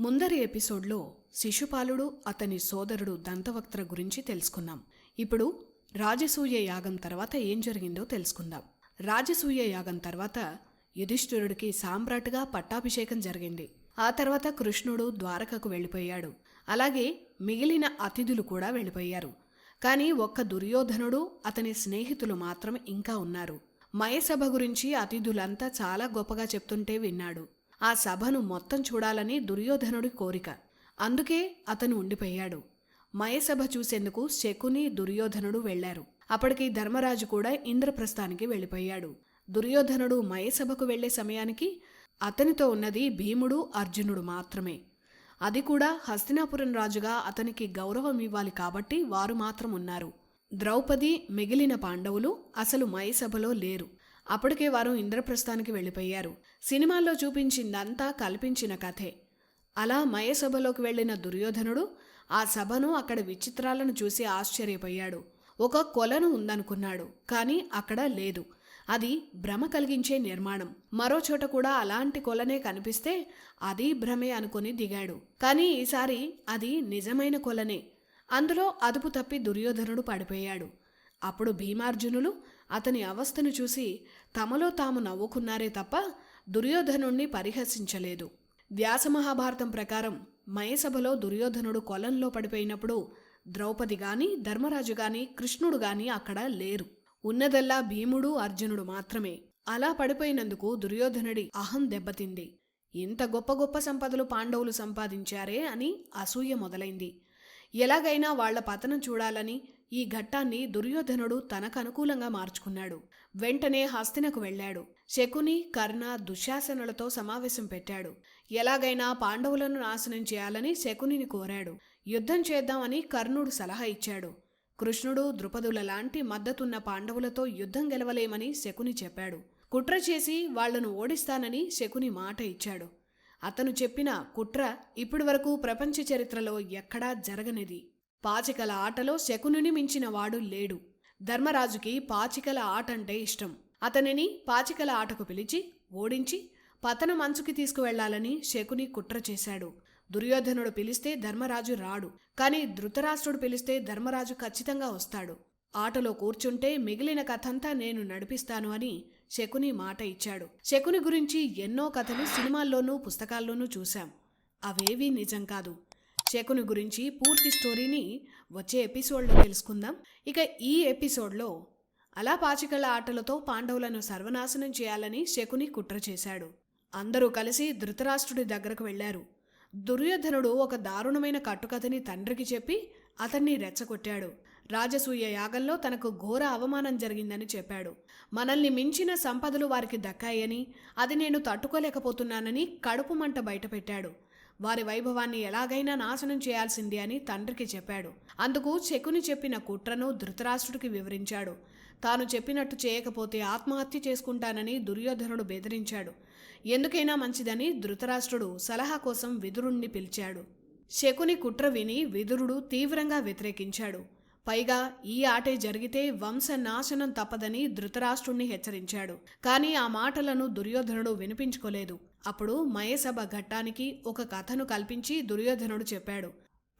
ముందరి ఎపిసోడ్లో శిశుపాలుడు అతని సోదరుడు దంతవక్త్ర గురించి తెలుసుకున్నాం ఇప్పుడు రాజసూయ యాగం తర్వాత ఏం జరిగిందో తెలుసుకుందాం. రాజసూయ యాగం తర్వాత యుధిష్ఠిరుడికి సామ్రాట్గా పట్టాభిషేకం జరిగింది. ఆ తర్వాత కృష్ణుడు ద్వారకకు వెళ్ళిపోయాడు. అలాగే మిగిలిన అతిథులు కూడా వెళ్ళిపోయారు. కానీ ఒక్క దుర్యోధనుడు అతని స్నేహితులు మాత్రం ఇంకా ఉన్నారు. మయసభ గురించి అతిథులంతా చాలా గొప్పగా చెప్తుంటే విన్నాడు. ఆ సభను మొత్తం చూడాలని దుర్యోధనుడి కోరిక. అందుకే అతను ఉండిపోయాడు. మయసభ చూసేందుకు శకుని దుర్యోధనుడు వెళ్ళారు అప్పటికి ధర్మరాజు కూడా ఇంద్రప్రస్థానికి వెళ్ళిపోయాడు. దుర్యోధనుడు మయసభకు వెళ్ళే సమయానికి అతనితో ఉన్నది భీముడు అర్జునుడు మాత్రమే. అది కూడా హస్తినాపురం రాజుగా అతనికి గౌరవం ఇవ్వాలి కాబట్టి వారు మాత్రం ఉన్నారు. ద్రౌపది మిగిలిన పాండవులు అసలు మయసభలో లేరు. అప్పటికే వారు ఇంద్రప్రస్థానికి వెళ్ళిపోయారు. సినిమాల్లో చూపించిందంతా కల్పించిన కథే. అలా మయసభలోకి వెళ్ళిన దుర్యోధనుడు ఆ సభను అక్కడ విచిత్రాలను చూసి ఆశ్చర్యపోయాడు. ఒక కొలను ఉందనుకున్నాడు కానీ అక్కడ లేదు. అది భ్రమ కలిగించే నిర్మాణం. మరో చోట కూడా అలాంటి కొలనే కనిపిస్తే అది భ్రమే అనుకుని దిగాడు. కానీ ఈసారి అది నిజమైన కొలనే. అందులో అదుపు తప్పి దుర్యోధనుడు పడిపోయాడు. అప్పుడు భీమార్జునులు అతని అవస్థను చూసి తమలో తాము నవ్వుకున్నారే తప్ప దుర్యోధనుణ్ణి పరిహసించలేదు. వ్యాసమహాభారతం ప్రకారం మయసభలో దుర్యోధనుడు కొలంలో పడిపోయినప్పుడు ద్రౌపది గాని ధర్మరాజు గాని కృష్ణుడు గాని అక్కడ లేరు. ఉన్నదల్లా భీముడు అర్జునుడు మాత్రమే. అలా పడిపోయినందుకు దుర్యోధనుడి అహం దెబ్బతింది. ఇంత గొప్ప గొప్ప సంపదలు పాండవులు సంపాదించారే అని అసూయ మొదలైంది. ఎలాగైనా వాళ్ళ పతనం చూడాలని ఈ ఘట్టాన్ని దుర్యోధనుడు తనకు అనుకూలంగా మార్చుకున్నాడు. వెంటనే హస్తినకు వెళ్ళాడు. శకుని కర్ణ దుశ్శాసనులతో సమావేశం పెట్టాడు. ఎలాగైనా పాండవులను నాశనం చేయాలని శకునిని కోరాడు. యుద్ధం చేద్దామని కర్ణుడు సలహా ఇచ్చాడు. కృష్ణుడు ద్రుపదుల లాంటి మద్దతున్న పాండవులతో యుద్ధం గెలవలేమని శకుని చెప్పాడు. కుట్ర చేసి వాళ్ళను ఓడిస్తానని శకుని మాట ఇచ్చాడు. అతను చెప్పిన కుట్ర ఇప్పటివరకు ప్రపంచ చరిత్రలో ఎక్కడా జరగనిది. పాచికల ఆటలో శకునుని మించిన వాడు లేడు. ధర్మరాజుకి పాచికల ఆట అంటే ఇష్టం. అతనిని పాచికల ఆటకు పిలిచి ఓడించి పతన మంచుకి తీసుకువెళ్ళాలని శకుని కుట్ర చేశాడు. దుర్యోధనుడు పిలిస్తే ధర్మరాజు రాడు. కానీ ధృతరాష్ట్రుడు పిలిస్తే ధర్మరాజు ఖచ్చితంగా వస్తాడు. ఆటలో కూర్చుంటే మిగిలిన కథంతా నేను నడిపిస్తాను అని శకుని మాట ఇచ్చాడు. శకుని గురించి ఎన్నో కథలు సినిమాల్లోనూ పుస్తకాల్లోనూ చూశాం. అవేవీ నిజం కాదు. శకుని గురించి పూర్తి స్టోరీని వచ్చే ఎపిసోడ్లో తెలుసుకుందాం. ఇక ఈ ఎపిసోడ్లో అలా పాచికల ఆటలతో పాండవులను సర్వనాశనం చేయాలని శకుని కుట్ర చేశాడు. అందరూ కలిసి ధృతరాష్ట్రుడి దగ్గరకు వెళ్ళారు దుర్యోధనుడు ఒక దారుణమైన కట్టుకథని తండ్రికి చెప్పి అతన్ని రెచ్చగొట్టాడు. రాజసూయ యాగంలో తనకు ఘోర అవమానం జరిగిందని చెప్పాడు. మనల్ని మించిన సంపదలు వారికి దక్కాయని అది నేను తట్టుకోలేకపోతున్నానని కడుపు మంట బయటపెట్టాడు. వారి వైభవాన్ని ఎలాగైనా నాశనం చేయాల్సింది అని తండ్రికి చెప్పాడు. అందుకు శకుని చెప్పిన కుట్రను ధృతరాష్ట్రుడికి వివరించాడు. తాను చెప్పినట్టు చేయకపోతే ఆత్మహత్య చేసుకుంటానని దుర్యోధనుడు బెదిరించాడు. ఎందుకైనా మంచిదని ధృతరాష్ట్రుడు సలహా కోసం విదురుణ్ణి పిలిచాడు. శకుని కుట్ర విని విదురుడు తీవ్రంగా వ్యతిరేకించాడు. పైగా ఈ ఆటే జరిగితే వంశ నాశనం తప్పదని ధృతరాష్ట్రుణ్ణి హెచ్చరించాడు. కానీ ఆ మాటలను దుర్యోధనుడు వినిపించుకోలేదు. అప్పుడు మయసభ ఘట్టానికి ఒక కథను కల్పించి దుర్యోధనుడు చెప్పాడు.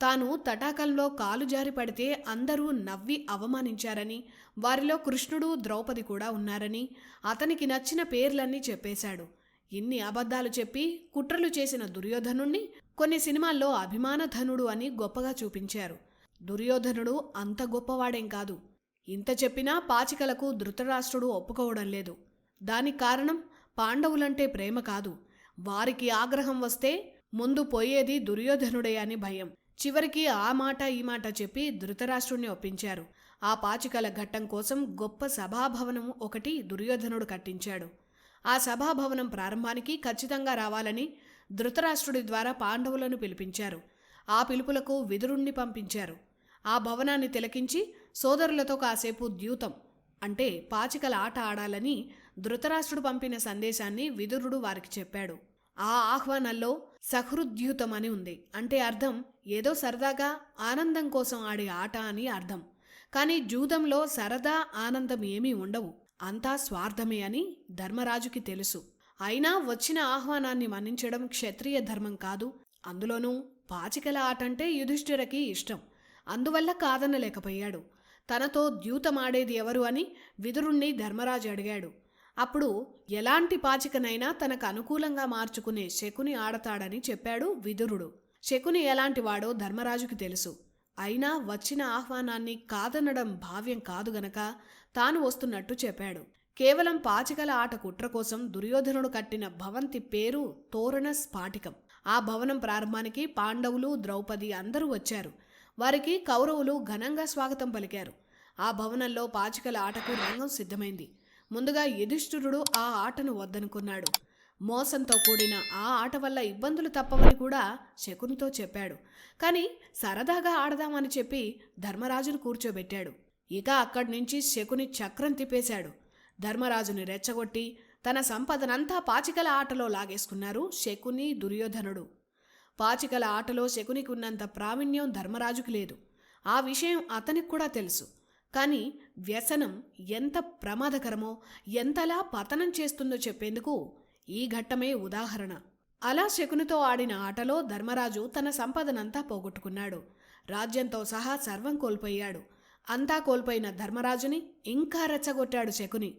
తాను తటాకంలో కాలు జారి పడితే అందరూ నవ్వి అవమానించారని వారిలో కృష్ణుడు ద్రౌపది కూడా ఉన్నారని అతనికి నచ్చిన పేర్లన్నీ చెప్పేశాడు. ఇన్ని అబద్ధాలు చెప్పి కుట్రలు చేసిన దుర్యోధనుణ్ణి కొన్ని సినిమాల్లో అభిమానధనుడు అని గొప్పగా చూపించారు. దుర్యోధనుడు అంత గొప్పవాడేం కాదు. ఇంత చెప్పినా పాచికలకు ధృతరాష్ట్రుడు ఒప్పుకోవడం లేదు. దానికి కారణం పాండవులంటే ప్రేమ కాదు. వారికి ఆగ్రహం వస్తే ముందు పోయేది దుర్యోధనుడే అని భయం. చివరికి ఆ మాట ఈ మాట చెప్పి ధృతరాష్ట్రుణ్ణి ఒప్పించారు. ఆ పాచికల ఘట్టం కోసం గొప్ప సభాభవనం ఒకటి దుర్యోధనుడు కట్టించాడు. ఆ సభాభవనం ప్రారంభానికి ఖచ్చితంగా రావాలని ధృతరాష్ట్రుడి ద్వారా పాండవులను పిలిపించారు. ఆ పిలుపులకు విదురుణ్ణి పంపించారు. ఆ భవనాన్ని తిలకించి సోదరులతో కాసేపు ద్యూతం. అంటే పాచికల ఆట ఆడాలని ధృతరాష్ట్రుడు పంపిన సందేశాన్ని విదురుడు వారికి చెప్పాడు. ఆ ఆహ్వానంలో సహృద్యూతం అని ఉంది. అంటే అర్థం ఏదో సరదాగా ఆనందం కోసం ఆడే ఆట అని అర్థం. కానీ జూదంలో సరదా ఆనందం ఏమీ ఉండవు. అంతా స్వార్థమే అని ధర్మరాజుకి తెలుసు. అయినా వచ్చిన ఆహ్వానాన్ని మన్నించడం క్షత్రియ ధర్మం కాదు. అందులోనూ పాచికల ఆటంటే యుధిష్ఠిరకి ఇష్టం. అందువల్ల కాదనలేకపోయాడు. తనతో ద్యూతమాడేది ఎవరు అని విదురుణ్ణి ధర్మరాజు అడిగాడు. అప్పుడు ఎలాంటి పాచికనైనా తనకు అనుకూలంగా మార్చుకునే శకుని ఆడతాడని చెప్పాడు విదురుడు. శకుని ఎలాంటివాడో ధర్మరాజుకి తెలుసు. అయినా వచ్చిన ఆహ్వానాన్ని కాదనడం భావ్యం కాదు గనక తాను వస్తున్నట్టు చెప్పాడు. కేవలం పాచికల ఆట కుట్ర కోసం దుర్యోధనుడు కట్టిన భవంతి పేరు తోరణ స్ఫాటికం ఆ భవనం ప్రారంభానికి పాండవులు ద్రౌపది అందరూ వచ్చారు. వారికి కౌరవులు ఘనంగా స్వాగతం పలికారు. ఆ భవనంలో పాచికల ఆటకు రంగం సిద్ధమైంది. ముందుగా యుధిష్ఠిరుడు ఆ ఆటను వద్దనుకున్నాడు. మోసంతో కూడిన ఆ ఆట వల్ల ఇబ్బందులు తప్పవని కూడా శకునితో చెప్పాడు. కానీ సరదాగా ఆడదామని చెప్పి ధర్మరాజును కూర్చోబెట్టాడు. ఇక అక్కడి నుంచి శకుని చక్రం తిప్పేశాడు. ధర్మరాజుని రెచ్చగొట్టి తన సంపదనంతా పాచికల ఆటలో లాగేసుకున్నారు శకుని దుర్యోధనుడు. పాచికల ఆటలో శకునికి ఉన్నంత ప్రావీణ్యం ధర్మరాజుకి లేదు. ఆ విషయం అతనికి కూడా తెలుసు. కానీ వ్యసనం ఎంత ప్రమాదకరమో ఎంతలా పతనం చేస్తుందో చెప్పేందుకు ఈ ఘట్టమే ఉదాహరణ. అలా శకునితో ఆడిన ఆటలో ధర్మరాజు తన సంపదనంతా పోగొట్టుకున్నాడు. రాజ్యంతో సహా సర్వం కోల్పోయాడు. అంతా కోల్పోయిన ధర్మరాజుని ఇంకా రెచ్చగొట్టాడు శకుని.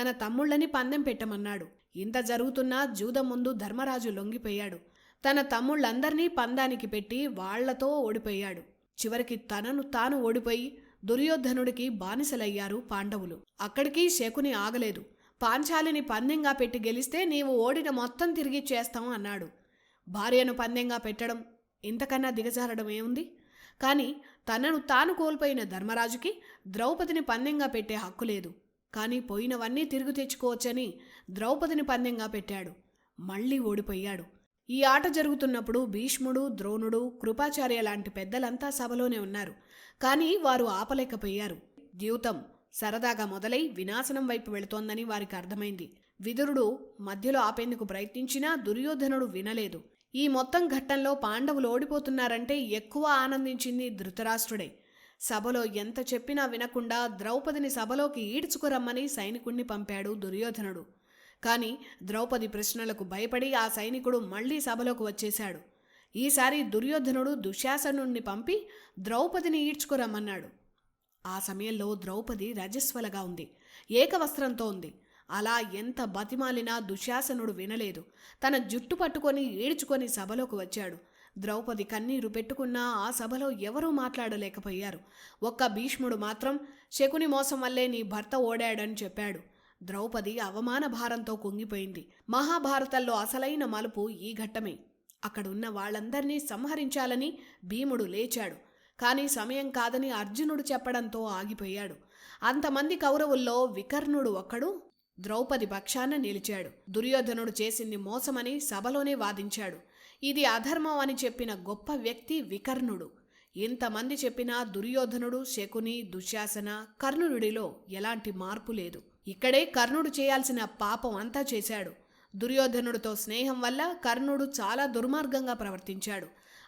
తన తమ్ముళ్ళని పందెం పెట్టమన్నాడు. ఇంత జరుగుతున్నా జూదం ముందు ధర్మరాజు లొంగిపోయాడు. తన తమ్ముళ్ళందర్నీ పందానికి పెట్టి వాళ్ళతో ఓడిపోయాడు. చివరికి తనను తాను ఓడిపోయి దుర్యోధనుడికి బానిసలయ్యారు పాండవులు. అక్కడికి శకుని ఆగలేదు. పాంచాలిని పందెంగా పెట్టి గెలిస్తే నీవు ఓడిన మొత్తం తిరిగి చేస్తాం అన్నాడు. భార్యను పందెంగా పెట్టడం ఇంతకన్నా దిగజారడం ఏముంది? కానీ తనను తాను కోల్పోయిన ధర్మరాజుకి ద్రౌపదిని పందెంగా పెట్టే హక్కు లేదు. కానీ పోయినవన్నీ తిరిగి తెచ్చుకోవచ్చని ద్రౌపదిని పందెంగా పెట్టాడు. మళ్ళీ ఓడిపోయాడు. ఈ ఆట జరుగుతున్నప్పుడు భీష్ముడు ద్రోణుడు కృపాచార్య లాంటి పెద్దలంతా సభలోనే ఉన్నారు. కానీ వారు ఆపలేకపోయారు. ద్యూతం సరదాగా మొదలై వినాశనం వైపు వెళుతోందని వారికి అర్థమైంది. విదురుడు మధ్యలో ఆపేందుకు ప్రయత్నించినా దుర్యోధనుడు వినలేదు. ఈ మొత్తం ఘట్టంలో పాండవులు ఓడిపోతున్నారంటే ఎక్కువ ఆనందించింది ధృతరాష్ట్రుడే. సభలో ఎంత చెప్పినా వినకుండా ద్రౌపదిని సభలోకి ఈడ్చుకురమ్మని సైనికుణ్ణి పంపాడు దుర్యోధనుడు. కానీ ద్రౌపది ప్రశ్నలకు భయపడి ఆ సైనికుడు మళ్ళీ సభలోకి వచ్చేశాడు. ఈసారి దుర్యోధనుడు దుశ్శాసనుణ్ణి పంపి ద్రౌపదిని ఈడ్చుకురమ్మన్నాడు. ఆ సమయంలో ద్రౌపది రజస్వలగా ఉంది. ఏకవస్త్రంతో ఉంది. అలా ఎంత బతిమాలినా దుశ్శాసనుడు వినలేదు. తన జుట్టు పట్టుకొని ఏడ్చుకొని సభలోకి వచ్చాడు. ద్రౌపది కన్నీరు పెట్టుకున్నా ఆ సభలో ఎవరూ మాట్లాడలేకపోయారు. ఒక్క భీష్ముడు మాత్రం శకుని మోసం వల్లే నీ భర్త ఓడాడని చెప్పాడు. ద్రౌపది అవమాన భారంతో కుంగిపోయింది. మహాభారతంలో అసలైన మలుపు ఈ ఘట్టమే. అక్కడున్న వాళ్ళందర్నీ సంహరించాలని భీముడు లేచాడు. కానీ సమయం కాదని అర్జునుడు చెప్పడంతో ఆగిపోయాడు. అంతమంది కౌరవుల్లో వికర్ణుడు ఒక్కడు ద్రౌపది పక్షాన నిలిచాడు. దుర్యోధనుడు చేసింది మోసమని సభలోనే వాదించాడు. ఇది అధర్మం అని చెప్పిన గొప్ప వ్యక్తి వికర్ణుడు. ఇంతమంది చెప్పినా దుర్యోధనుడు శకుని దుశ్శాసన కర్ణుడిలో ఎలాంటి మార్పు లేదు. ఇక్కడే కర్ణుడు చేయాల్సిన పాపం అంతా చేశాడు. దుర్యోధనుడితో స్నేహం వల్ల కర్ణుడు చాలా దుర్మార్గంగా ప్రవర్తించాడు.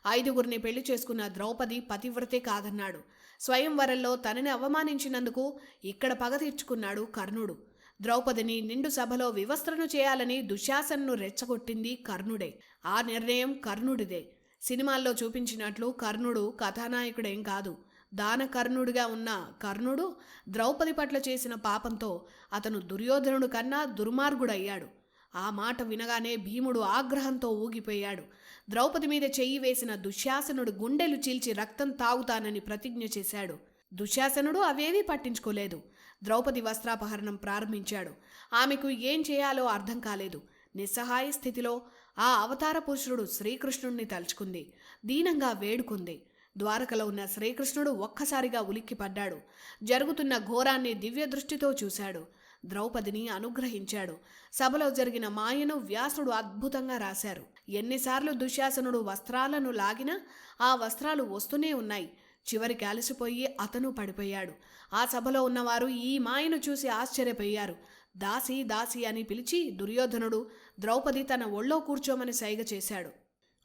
ఐదుగురిని పెళ్ళి చేసుకున్న ద్రౌపది పతివ్రతే కాదన్నాడు. స్వయంవరంలో తనని అవమానించినందుకు ఇక్కడ పగ తీర్చుకున్నాడు కర్ణుడు. ద్రౌపదిని నిండు సభలో వివస్త్రను చేయాలని దుశ్శాసనను రెచ్చగొట్టింది కర్ణుడే. ఆ నిర్ణయం కర్ణుడిదే. సినిమాల్లో చూపించినట్లు కర్ణుడు కథానాయకుడేం కాదు. దానకర్ణుడిగా ఉన్న కర్ణుడు ద్రౌపది పట్ల చేసిన పాపంతో అతను దుర్యోధనుడు కన్నా దుర్మార్గుడయ్యాడు. ఆ మాట వినగానే భీముడు ఆగ్రహంతో ఊగిపోయాడు. ద్రౌపది మీద చెయ్యి వేసిన దుశ్శాసనుడు గుండెలు చీల్చి రక్తం తాగుతానని ప్రతిజ్ఞ చేశాడు. దుశ్శాసనుడు అవేవీ పట్టించుకోలేదు. ద్రౌపది వస్త్రాపహరణం ప్రారంభించాడు. ఆమెకు ఏం చేయాలో అర్థం కాలేదు. నిస్సహాయ స్థితిలో ఆ అవతార పురుషుడు శ్రీకృష్ణుణ్ణి తలుచుకుంది. దీనంగా వేడుకుంది. ద్వారకలో ఉన్న శ్రీకృష్ణుడు ఒక్కసారిగా ఉలిక్కిపడ్డాడు. జరుగుతున్న ఘోరాన్ని దివ్య దృష్టితో చూశాడు. ద్రౌపదిని అనుగ్రహించాడు. సభలో జరిగిన మాయను వ్యాసుడు అద్భుతంగా రాశారు. ఎన్నిసార్లు దుశ్శాసనుడు వస్త్రాలను లాగినా ఆ వస్త్రాలు వస్తూనే ఉన్నాయి. చివరికి అలసిపోయి అతను పడిపోయాడు. ఆ సభలో ఉన్నవారు ఈ మాయను చూసి ఆశ్చర్యపోయారు. దాసి దాసి అని పిలిచి దుర్యోధనుడు ద్రౌపది తన ఒళ్ళో కూర్చోమని సైగ చేశాడు.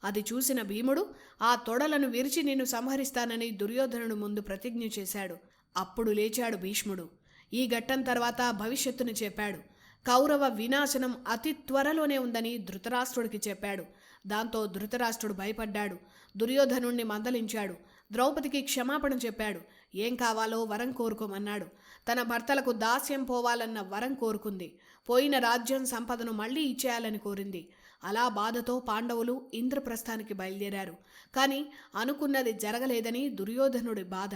అది చూసిన భీముడు ఆ తొడలను విరిచి నిన్ను సంహరిస్తానని దుర్యోధనుడు ముందు ప్రతిజ్ఞ చేశాడు. అప్పుడు లేచాడు భీష్ముడు. ఈ ఘట్టం తర్వాత భవిష్యత్తును చెప్పాడు. కౌరవ వినాశనం అతి త్వరలోనే ఉందని ధృతరాష్ట్రుడికి చెప్పాడు. దాంతో ధృతరాష్ట్రుడు భయపడ్డాడు. దుర్యోధనుణ్ణి మందలించాడు. ద్రౌపదికి క్షమాపణ చెప్పాడు. ఏం కావాలో వరం కోరుకోమన్నాడు. తన భర్తలకు దాస్యం పోవాలన్న వరం కోరుకుంది. పోయిన రాజ్యం సంపదను మళ్ళీ ఇచ్చేయాలని కోరింది. అలా బాధతో పాండవులు ఇంద్రప్రస్థానికి బయలుదేరారు. కానీ అనుకున్నది జరగలేదని దుర్యోధనుడి బాధ.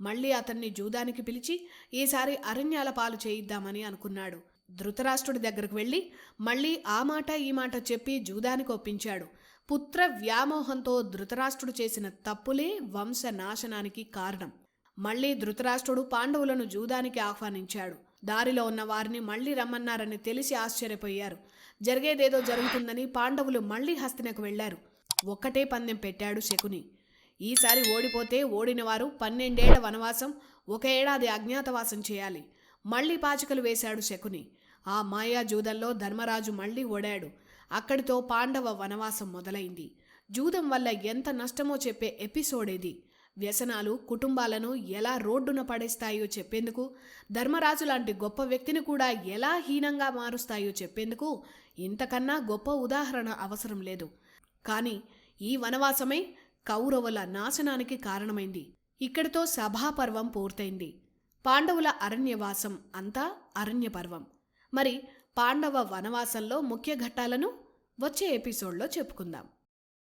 మళ్ళీ అతన్ని జూదానికి పిలిచి ఈసారి అరణ్యాల పాలు చేయిద్దామని అనుకున్నాడు. ధృతరాష్ట్రుడి దగ్గరకు వెళ్ళి మళ్ళీ ఆ మాట ఈ మాట చెప్పి జూదానికి ఒప్పించాడు. పుత్ర వ్యామోహంతో ధృతరాష్ట్రుడు చేసిన తప్పులే వంశ నాశనానికి కారణం. మళ్ళీ ధృతరాష్ట్రుడు పాండవులను జూదానికి ఆహ్వానించాడు. దారిలో ఉన్న వారిని మళ్ళీ రమ్మన్నారని తెలిసి ఆశ్చర్యపోయారు. జరిగేదేదో జరుగుతుందని పాండవులు మళ్ళీ హస్తినకు వెళ్ళారు ఒక్కటే పందెం పెట్టాడు శకుని. ఈసారి ఓడిపోతే ఓడినవారు పన్నెండేళ్ళ వనవాసం ఒక ఏడాది అజ్ఞాతవాసం చేయాలి. మళ్ళీ పాచికలు వేశాడు శకుని. ఆ మాయా జూదంలో ధర్మరాజు మళ్ళీ ఓడాడు. అక్కడితో పాండవ వనవాసం మొదలైంది. జూదం వల్ల ఎంత నష్టమో చెప్పే ఎపిసోడ్ ఇది వ్యసనాలు కుటుంబాలను ఎలా రోడ్డున పడేస్తాయో చెప్పేందుకు ధర్మరాజు లాంటి గొప్ప వ్యక్తిని కూడా ఎలా హీనంగా మారుస్తాయో చెప్పేందుకు ఇంతకన్నా గొప్ప ఉదాహరణ అవసరం లేదు. కానీ ఈ వనవాసమే కౌరవుల నాశనానికి కారణమైంది. ఇక్కడితో సభాపర్వం పూర్తయింది. పాండవుల అరణ్యవాసం అంతా అరణ్యపర్వం. మరి పాండవ వనవాసంలో ముఖ్య ఘట్టాలను వచ్చే ఎపిసోడ్లో చెప్పుకుందాం.